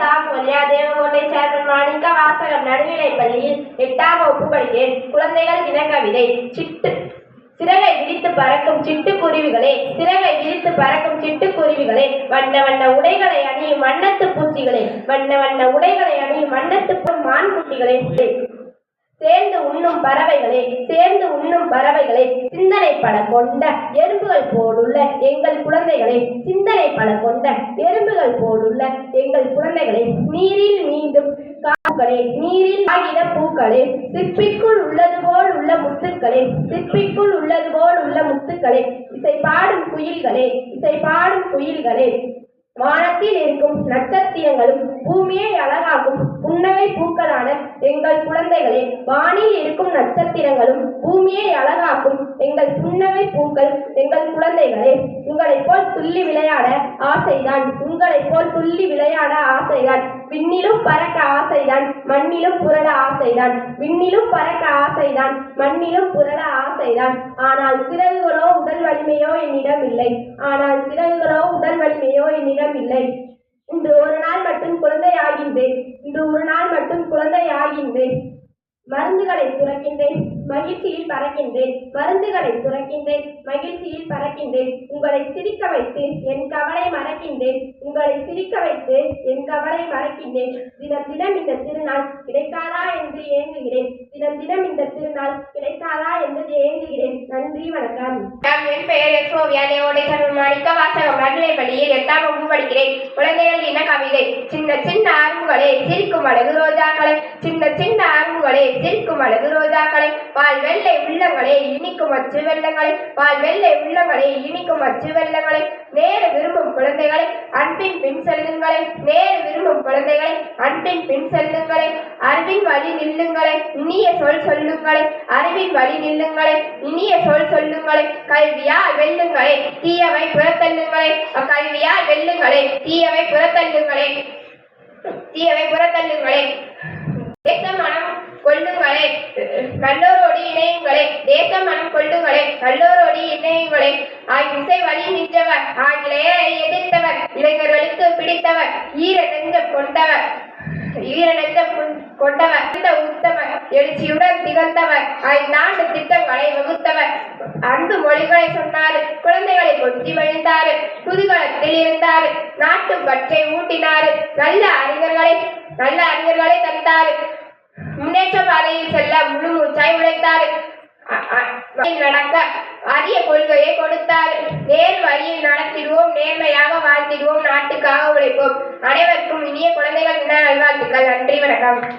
சாமுவல்யா Devakottai chairman மாணிக்க வாசகம் நடுநிலைப் பள்ளியில் எட்டாம் வகுப்பு படிக்கிறேன் குழந்தைகள் தினக்கவிதை சிட்டு சிறகை விரித்து பறக்கும் சிட்டுக்குருவிகளே சிறகை விரித்து பறக்கும் சிட்டுக்குருவிகளே வண்ண வண்ண உடைகளை அணியும் வண்ணத்து பூச்சிகளே வண்ண வண்ண உடைகளை அணியும் வண்ணத்து பூ- மான்குட்டிகளே சேர்ந்து உண்ணும் பறவைகளே சேர்ந்து உண்ணும் பறவைகளே சிந்தனை பல கொண்ட எறும்புகள் போலுள்ள எங்கள் குழந்தைகளை சிந்தனை பல கொண்ட எறும்புகள் போலுள்ள எங்கள் குழந்தைகளை நீரில் மீண்டும் காப்புகளே நீரில் ஆகின பூக்களே சிற்பிக்குள் உள்ளது போல் உள்ள முத்துக்களே சிற்பிக்குள் உள்ளது போல் உள்ள முத்துக்களே இசை பாடும் குயில்களே இசை பாடும் குயில்களே. வானத்தில் இருக்கும் நட்சத்திரங்களும் பூமியை அழகாக்கும் எங்கள் குழந்தைகளே வானில் இருக்கும் நட்சத்திரங்களும் பூமியை அழகாக்கும் எங்கள் புன்னகை பூக்கள். எங்கள் குழந்தைகளே உங்களைப் போல் துள்ளி விளையாட ஆசைதான். உங்களைப் போல் துள்ளி விளையாட ஆசைதான். விண்ணிலும் பறக்க ஆசைதான். மண்ணிலும் புரள ஆசைதான். விண்ணிலும் பறக்க ஆசைதான். மண்ணிலும் புரள ஆசைதான். ஆனால் சிறகுகளோ உடல் வலிமையோ என்னிடம் இல்லை. ஆனால் சிறகுகளோ உடல் வலிமையோ என்னிடம் இல்லை. இன்று ஒரு நாள் இன்று ஒரு நாள் மட்டும் குழந்தையாகின்றேன். மருந்துகளை துறக்கின்றேன் மகிழ்ச்சியில் பறக்கின்றேன் மருந்துகளை துறக்கின்றேன் மகிழ்ச்சியில் பறக்கின்றேன். உங்களை சிரிக்க வைத்து என் கவலை மறக்கின்றேன். உங்களை சிரிக்க வைத்து என் கவலை மறக்கின்றேன். தினம் தினம் இந்த திருநாள் கிடைக்காதா என்று ஏங்குகிறேன். தினம் தினம் இந்த திருநாள் கிடைக்காதா என்று ஏங்குகிறேன். நன்றி வணக்கம். என் பெயர் எக்ஸோவியா தேவோடை மாணிக்க வாசகம் நடுநிலை பள்ளியில் எட்டாம் வகுப்பு படிக்கிறேன். குழந்தைகள் தின கவிதை. சின்ன சின்ன அரும்புகளே சிரிக்கும் அழகு ரோஜாக்களை. சின்ன சின்ன அரும்புகளே சிரிக்கும் அழகு ரோஜாக்களை. பால் வெள்ளை உள்ளங்களே இனிக்கும் அச்சு வெள்ளங்களை. பால் வெள்ளை உள்ளங்களே இனிக்கும் அச்சு வெள்ளங்களை. நேர விரும்பும் குழந்தைகளை அன்பின் பின் செல்லுங்களை. நேர விரும்பும் குழந்தை அன்பின் பின் செல்லுங்களே அறிவின் வழி நில்லுங்களே இனிய சொல் சொல்லுங்களே அறிவின் வழி நில்லுங்களே இனிய சொல் சொல்லுங்களே கல்வியால் வெல்லுங்களே தீயவை புறத்தள்ளுங்களே கல்வியால் வெல்லுங்களே தீயவை புறத்தள்ளுங்களே தீயவை புறத்தள்ளுங்களே. தேச மனம் கொள்ளுங்களே நல்லோரோடு இணையுங்களே தேச மனம் கொள்ளுங்களே நல்லோரோடு இணையுங்களே. இசை வழி நின்றவர் ஆங்கிலேயரை எதிர்த்தவர் இளைஞர்களுக்கு பிடித்தவர் ஈர கொண்டவர். ஈர நெஞ்சம் கொண்- கொண்டவர் இந்த உத்தவர் எழுச்சியுடன் திகழ்ந்தவர் ஐந்தாண்டு திட்டங்களை வகுத்தவர் அன்பு மொழிகளை சொன்னார் குழந்தைகளை கொத்தி வழிந்தார் புதுகலத்தில் இருந்தார் நாட்டு பற்றை ஊட்டினார் நல்ல அறிஞர்களை நல்ல அறிஞர்களை தந்தார் முன்னேற்ற பாதையில் செல்ல முழு மூச்சாய் உழைத்தார் அ- அ- நடக்க அரிய கொள்கையை கொடுத்தார் நேர் வழியில் நடத்திடுவோம் நேர்மையாக வாழ்த்திடுவோம் நாட்டுக்காக உழைப்போம் அனைவருக்கும் இனிய குழந்தைகள் தின நல்வாழ்த்துக்கள். நன்றி வணக்கம்.